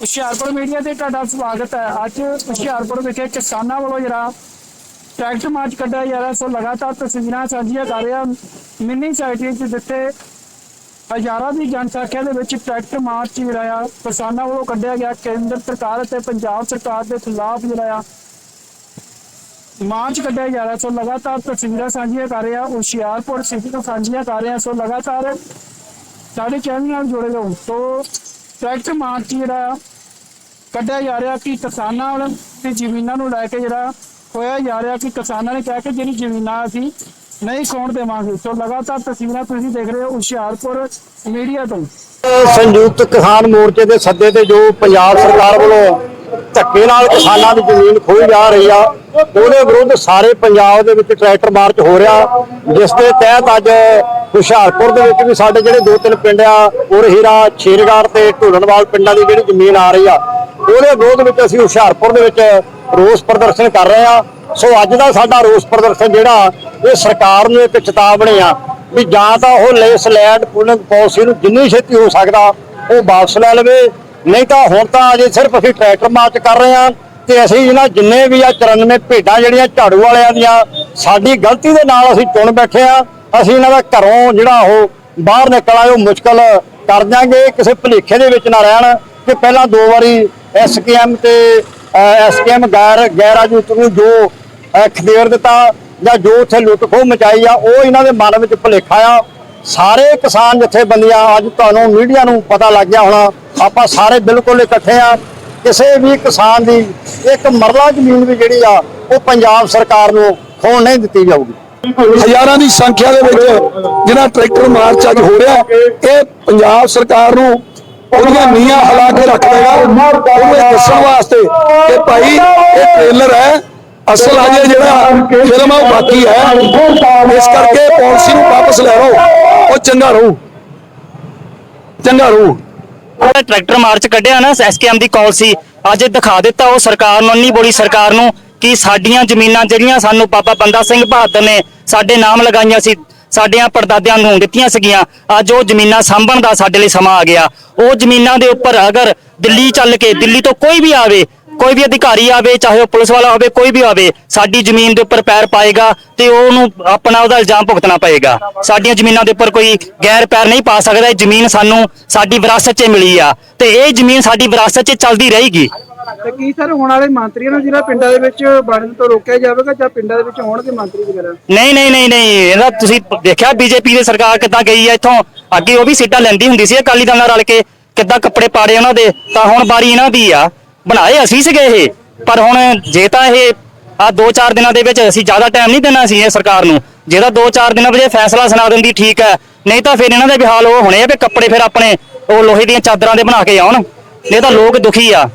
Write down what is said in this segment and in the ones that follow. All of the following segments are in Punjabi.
ਹੁਸ਼ਿਆਰਪੁਰ ਮੀਡੀਆ ਤੇ ਤੁਹਾਡਾ ਸਵਾਗਤ ਹੈ। ਅੱਜ ਹੁਸ਼ਿਆਰਪੁਰ ਵਿਖੇ ਕਿਸਾਨਾਂ ਵੱਲੋਂ ਜਿਹੜਾ ਟਰੈਕਟਰ ਮਾਰਚ ਕੱਢਿਆ ਜਾ ਰਿਹਾ, ਸੋ ਲਗਾਤਾਰ ਤਸਵੀਰਾਂ ਸਾਂਝੀਆਂ ਕਰ ਰਿਹਾ। ਮਿੰਨੀ ਸਾਈਟੀ ਚ ਜਿੱਥੇ ਹਜ਼ਾਰਾਂ ਦੀ ਜਨਸੰਖਿਆ ਦੇ ਵਿੱਚ ਟਰੈਕਟਰ ਮਾਰਚ ਜਿਹੜਾ ਆ, ਕਿਸਾਨਾਂ ਵੱਲੋਂ ਕੱਢਿਆ ਗਿਆ। ਕੇਂਦਰ ਸਰਕਾਰ ਅਤੇ ਪੰਜਾਬ ਸਰਕਾਰ ਦੇ ਖਿਲਾਫ ਜਿਹੜਾ ਆ, ਮਾਰਚ ਕੱਢਿਆ ਜਾ ਰਿਹਾ। ਸੋ ਲਗਾਤਾਰ ਤਸਵੀਰਾਂ ਸਾਂਝੀਆਂ ਕਰ ਰਿਹਾ। ਹੁਸ਼ਿਆਰਪੁਰ ਸਿਟੀ ਤੋਂ ਸਾਂਝੀਆਂ ਕਰ ਰਿਹਾ। ਸੋ ਲਗਾਤਾਰ ਸਾਡੇ ਚੈਨਲ ਨਾਲ ਜੁੜੇ ਰਹੋ। ਤੋਂ ਟਰੈਕਟਰ ਮਾਰਚ ਜਿਹੜਾ ਕੱਢਿਆ ਜਾ ਰਿਹਾ ਕਿ ਕਿਸਾਨਾਂ ਵੱਲ ਜ਼ਮੀਨਾਂ ਨੂੰ ਲੈ ਕੇ ਜਿਹੜਾ ਹੋਇਆ ਜਾ ਰਿਹਾ ਕਿ ਕਿਸਾਨਾਂ ਨੇ ਕਿਹਾ ਕਿ ਜਿਹੜੀ ਜ਼ਮੀਨਾਂ ਅਸੀਂ ਨਹੀਂ ਖੋਣ ਦੇਵਾਂਗੇ। ਸੋ ਲਗਾਤਾਰ ਤਸਵੀਰਾਂ ਤੁਸੀਂ ਦੇਖ ਰਹੇ ਹੋ ਹੁਸ਼ਿਆਰਪੁਰ ਮੀਡੀਆ ਤੋਂ। ਸੰਯੁਕਤ ਕਿਸਾਨ ਮੋਰਚੇ ਦੇ ਸੱਦੇ ਤੇ ਜੋ ਪੰਜਾਬ ਸਰਕਾਰ ਵੱਲੋਂ ਧੱਕੇ ਨਾਲ ਕਿਸਾਨਾਂ ਦੀ ਜ਼ਮੀਨ ਖੋਈ ਜਾ ਰਹੀ ਆ। ਉਹਦੇ ਵਿਰੁੱਧ ਸਾਰੇ ਪੰਜਾਬ ਦੇ ਵਿੱਚ ਟਰੈਕਟਰ ਮਾਰਚ ਹੋ ਰਿਹਾ। ਜਿਸ ਦੇ ਤਹਿਤ ਅੱਜ ਹੁਸ਼ਿਆਰਪੁਰ ਦੇ ਵਿੱਚ ਵੀ ਸਾਡੇ ਜਿਹੜੇ ਦੋ ਤਿੰਨ ਪਿੰਡ ਆ, ਉਰਹੀਰਾ ਛੇਰਗੜ੍ਹ ਤੇ ਢੋਲਣਵਾਲ ਪਿੰਡਾਂ ਦੀ ਜਿਹੜੀ ਜ਼ਮੀਨ ਆ ਰਹੀ ਆ, ਉਹਦੇ ਵਿਰੋਧ ਵਿੱਚ ਅਸੀਂ ਹੁਸ਼ਿਆਰਪੁਰ ਦੇ ਵਿੱਚ ਰੋਸ ਪ੍ਰਦਰਸ਼ਨ ਕਰ ਰਹੇ ਆ। ਸੋ ਅੱਜ ਦਾ ਸਾਡਾ ਰੋਸ ਪ੍ਰਦਰਸ਼ਨ ਜਿਹੜਾ, ਇਹ ਸਰਕਾਰ ਨੂੰ ਇੱਕ ਚੇਤਾਵਨੀ ਆ ਵੀ ਜਾਂ ਤਾਂ ਉਹ ਲੇਸ ਲੈਂਡ ਪੂਲਿੰਗ ਪਾਲਿਸੀ ਨੂੰ ਜਿੰਨੀ ਛੇਤੀ ਹੋ ਸਕਦਾ, ਉਹ ਵਾਪਸ ਲੈ ਲਵੇ ਨਹੀਂ ਤਾਂ ਹੁਣ ਤਾਂ ਅਜੇ ਸਿਰਫ ਅਸੀਂ ਟਰੈਕਟਰ ਮਾਰਚ ਕਰ ਰਹੇ ਹਾਂ ਤੇ ਅਸੀਂ ਇਹਨਾਂ ਜਿੰਨੇ ਵੀ ਆ 94 ਭੇਡਾਂ ਜਿਹੜੀਆਂ ਝਾੜੂ ਵਾਲਿਆਂ ਦੀਆਂ ਸਾਡੀ ਗਲਤੀ ਦੇ ਨਾਲ ਅਸੀਂ ਚੁਣ ਬੈਠੇ ਆ ਅਸੀਂ ਇਹਨਾਂ ਦਾ ਘਰੋਂ ਜਿਹੜਾ ਉਹ ਬਾਹਰ ਨਿਕਲ ਆਇਓ ਮੁਸ਼ਕਲ ਕਰ ਦਿਆਂਗੇ। ਕਿਸੇ ਭੁਲੇਖੇ ਦੇ ਵਿੱਚ ਨਾ ਰਹਿਣ ਕਿ ਪਹਿਲਾਂ ਦੋ ਵਾਰੀ ਐਸਕੇਐਮ ਤੇ ਐਸਕੇਐਮ ਗੈਰ ਗੈਰ ਰਾਜਨੀਤਿਕ ਨੂੰ ਜੋ ਅਹ, ਖਦੇੜ ਦਿੱਤਾ ਜਾਂ ਜੋ ਉੱਥੇ ਲੁੱਟ ਖੋਹ ਮਚਾਈ ਆ ਉਹ ਇਹਨਾਂ ਦੇ ਮਨ ਵਿੱਚ ਭੁਲੇਖਾ ਆ। ਸਾਰੇ ਕਿਸਾਨ ਜਥੇਬੰਦੀਆਂ ਅੱਜ ਤੁਹਾਨੂੰ ਮੀਡੀਆ ਨੂੰ ਪਤਾ ਲੱਗ ਗਿਆ ਹੋਣਾ ਆਪਾਂ ਸਾਰੇ ਬਿਲਕੁਲ ਇਕੱਠੇ ਆ। ਕਿਸੇ ਵੀ ਕਿਸਾਨ ਦੀ ਇੱਕ ਮਰਲਾ ਜ਼ਮੀਨ ਵੀ ਜਿਹੜੀ ਆ, ਉਹ ਪੰਜਾਬ ਸਰਕਾਰ ਨੂੰ ਖੋਣ ਨਹੀਂ ਦਿੱਤੀ ਜਾਊਗੀ। ਹਜ਼ਾਰਾਂ ਦੀ ਸੰਖਿਆ ਦੇ ਵਿੱਚ ਜਿਹੜਾ ਟਰੈਕਟਰ ਮਾਰਚ ਅੱਜ ਹੋ ਰਿਹਾ, ਇਹ ਪੰਜਾਬ ਸਰਕਾਰ ਨੂੰ ਉਹਦੀਆਂ ਨੀਆਂ ਹਿਲਾ ਕੇ ਰੱਖ ਦੇਗਾ। ਉਹਨੂੰ ਦੱਸਣ ਵਾਸਤੇ ਕਿ ਭਾਈ, ਇਹ ਟ੍ਰੇਲਰ ਹੈ। ਅਸਲ ਅਜੇ ਜਿਹੜਾ ਫਿਲਮ ਆ, ਉਹ ਬਾਕੀ ਹੈ। ਇਸ ਕਰਕੇ ਪਾਲਿਸੀ ਨੂੰ ਵਾਪਸ ਲੈ ਲਓ। ਉਹ ਚੰਗਾ ਰਹੂ। ਚੰਗਾ ਰਹੂ। ਉਹਨੇ ਟਰੈਕਟਰ ਮਾਰਚ ਕੱਢਿਆ ਨਾ ਐਸਕੇਐਮ ਦੀ ਕਾਲ ਸੀ। ਅੱਜ ਦਿਖਾ ਦਿੱਤਾ ਉਹ ਸਰਕਾਰ ਨੂੰ, ਅੰਨੀ ਬੋਲੀ ਸਰਕਾਰ ਨੂੰ ਕਿ ਸਾਡੀਆਂ ਜ਼ਮੀਨਾਂ ਜਿਹੜੀਆਂ ਸਾਨੂੰ ਬਾਬਾ ਬੰਦਾ ਸਿੰਘ ਬਹਾਦਰ ਨੇ ਸਾਡੇ ਨਾਮ ਲਗਾਈਆਂ ਸੀ, ਸਾਡਿਆਂ ਪੜਦਾਦਿਆਂ ਨੂੰ ਦਿੱਤੀਆਂ ਸੀਗੀਆਂ, ਅੱਜ ਉਹ ਜ਼ਮੀਨਾਂ ਸਾਂਭਣ ਦਾ ਸਾਡੇ ਲਈ ਸਮਾਂ ਆ ਗਿਆ। ਉਹ ਜ਼ਮੀਨਾਂ ਦੇ ਉੱਪਰ ਅਗਰ ਦਿੱਲੀ ਚੱਲ ਕੇ, ਦਿੱਲੀ ਤੋਂ ਕੋਈ ਵੀ ਆਵੇ ਕੋਈ ਵੀ ਅਧਿਕਾਰੀ ਆਵੇ ਚਾਹੇ ਉਹ ਪੁਲਿਸ ਵਾਲਾ ਹੋਵੇ ਕੋਈ ਵੀ ਆਵੇ ਸਾਡੀ ਜ਼ਮੀਨ ਦੇ ਉੱਪਰ ਪੈਰ ਪਾਏਗਾ ਤੇ ਉਹਨੂੰ ਆਪਣਾ ਉਹਦਾ ਇਲਜ਼ਾਮ ਭੁਗਤਣਾ ਪਏਗਾ। ਸਾਡੀਆਂ ਜ਼ਮੀਨਾਂ ਦੇ ਉੱਪਰ ਕੋਈ ਗੈਰ ਪੈਰ ਨਹੀਂ ਪਾ ਸਕਦਾ ਇਹ ਜ਼ਮੀਨ ਸਾਨੂੰ ਸਾਡੀ ਵਿਰਾਸਤ 'ਚ ਮਿਲੀ ਆ। ਤੇ ਇਹ ਜ਼ਮੀਨ ਸਾਡੀ ਵਿਰਾਸਤ 'ਚ ਚੱਲਦੀ ਰਹੇਗੀ। ਤੇ ਕੀ ਸਰ ਹੁਣ ਵਾਲੇ ਮੰਤਰੀਆਂ ਨੂੰ ਜਿਹੜਾ ਪਿੰਡਾਂ ਦੇ ਵਿੱਚ ਬਣਨ ਤੋਂ ਰੋਕਿਆ ਜਾਵੇਗਾ ਜਾਂ ਪਿੰਡਾਂ ਦੇ ਵਿੱਚ ਆਉਣਗੇ ਮੰਤਰੀ ਵਗੈਰਾ? ਨਹੀਂ ਨਹੀਂ ਨਹੀਂ ਨਹੀਂ ਇਹਦਾ ਤੁਸੀਂ ਦੇਖਿਆ ਬੀਜੇਪੀ ਦੀ ਸਰਕਾਰ ਕਿੱਦਾਂ ਗਈ ਹੈ ਇੱਥੋਂ? ਅੱਗੇ ਉਹ ਵੀ ਸੀਟਾਂ ਲੈਂਦੀ ਹੁੰਦੀ ਸੀ ਅਕਾਲੀ ਦਲ ਨਾਲ ਰਲ ਕੇ ਕਿੱਦਾਂ ਕੱਪੜੇ ਪਾੜੇ ਉਹਨਾਂ ਦੇ ਤਾਂ ਹੁਣ ਬਾਰੀ ਇਹਨਾਂ ਦੀ ਆ। ਬਣਾਏ ਅਸੀਂ ਸੀਗੇ ਇਹ। ਪਰ ਹੁਣ ਜੇ ਤਾਂ ਇਹ ਆ 2-4 ਦਿਨਾਂ ਦੇ ਵਿੱਚ ਅਸੀਂ ਜ਼ਿਆਦਾ ਟਾਈਮ ਨਹੀਂ ਦੇਣਾ ਸੀ ਇਹ ਸਰਕਾਰ ਨੂੰ। ਜੇ 2-4 ਦਿਨਾਂ ਵਿੱਚ ਫੈਸਲਾ ਸੁਣਾ ਦਿੰਦੀ, ਠੀਕ ਹੈ। ਨਹੀਂ ਤਾਂ ਫਿਰ ਇਹਨਾਂ ਦੇ ਵੀ ਹਾਲ ਉਹ ਹੋਣੇ ਆ ਵੀ ਕੱਪੜੇ ਫਿਰ ਆਪਣੇ ਉਹ ਲੋਹੇ ਦੀਆਂ ਚਾਦਰਾਂ ਦੇ ਬਣਾ ਕੇ ਆਉਣ। ਨਹੀਂ ਤਾਂ ਲੋਕ ਦੁਖੀ ਆ।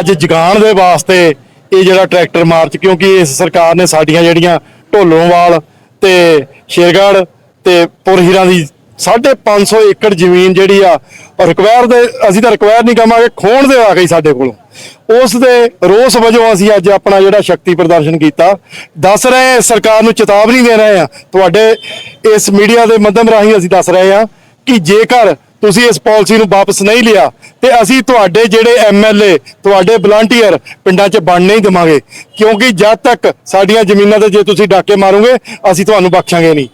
ਅੱਜ ਜਗਾਣ ਦੇ ਵਾਸਤੇ ਇਹ ਜਿਹੜਾ ਟਰੈਕਟਰ ਮਾਰਚ ਕਿਉਂਕਿ ਇਸ ਸਰਕਾਰ ਨੇ ਸਾਡੀਆਂ ਜਿਹੜੀਆਂ ਢੋਲੋਵਾਲ ਤੇ ਸ਼ੇਰਗੜ੍ਹ ਤੇ ਪੁਰਹੀਰਾਂ ਦੀ 550 ਏਕੜ ਜ਼ਮੀਨ ਜਿਹੜੀ ਆ ਰਿਕਵਾਇਰ ਦੇ ਅਸੀਂ ਤਾਂ ਰਿਕਵਾਇਰ ਨਹੀਂ ਕਵਾਂਗੇ ਖੋਣ ਦੇ ਆ ਗਈ ਸਾਡੇ ਕੋਲੋਂ। ਉਸ ਦੇ ਰੋਸ ਵਜੋਂ ਅਸੀਂ ਅੱਜ ਆਪਣਾ ਜਿਹੜਾ ਸ਼ਕਤੀ ਪ੍ਰਦਰਸ਼ਨ ਕੀਤਾ। ਦੱਸ ਰਹੇ ਸਰਕਾਰ ਨੂੰ ਚੇਤਾਵਨੀ ਦੇ ਰਹੇ ਆ। ਤੁਹਾਡੇ ਇਸ ਮੀਡੀਆ ਦੇ ਮਾਧਿਅਮ ਰਾਹੀਂ ਅਸੀਂ ਦੱਸ ਰਹੇ ਆ ਕਿ ਜੇਕਰ ਤੁਸੀਂ ਇਸ ਪਾਲਿਸੀ ਨੂੰ ਵਾਪਸ ਨਹੀਂ ਲਿਆ, ਤੇ ਅਸੀਂ ਤੁਹਾਡੇ ਜਿਹੜੇ ਐਮਐਲਏ ਤੁਹਾਡੇ ਵਲੰਟੀਅਰ ਪਿੰਡਾਂ 'ਚ ਬਣ ਨਹੀਂ ਦੇਵਾਂਗੇ। ਕਿਉਂਕਿ ਜਦ ਤੱਕ ਸਾਡੀਆਂ ਜ਼ਮੀਨਾਂ ਤੇ ਜੇ ਤੁਸੀਂ ਡਾਕੇ ਮਾਰੋਗੇ, ਅਸੀਂ ਤੁਹਾਨੂੰ ਬਖਸ਼ਾਂਗੇ ਨਹੀਂ।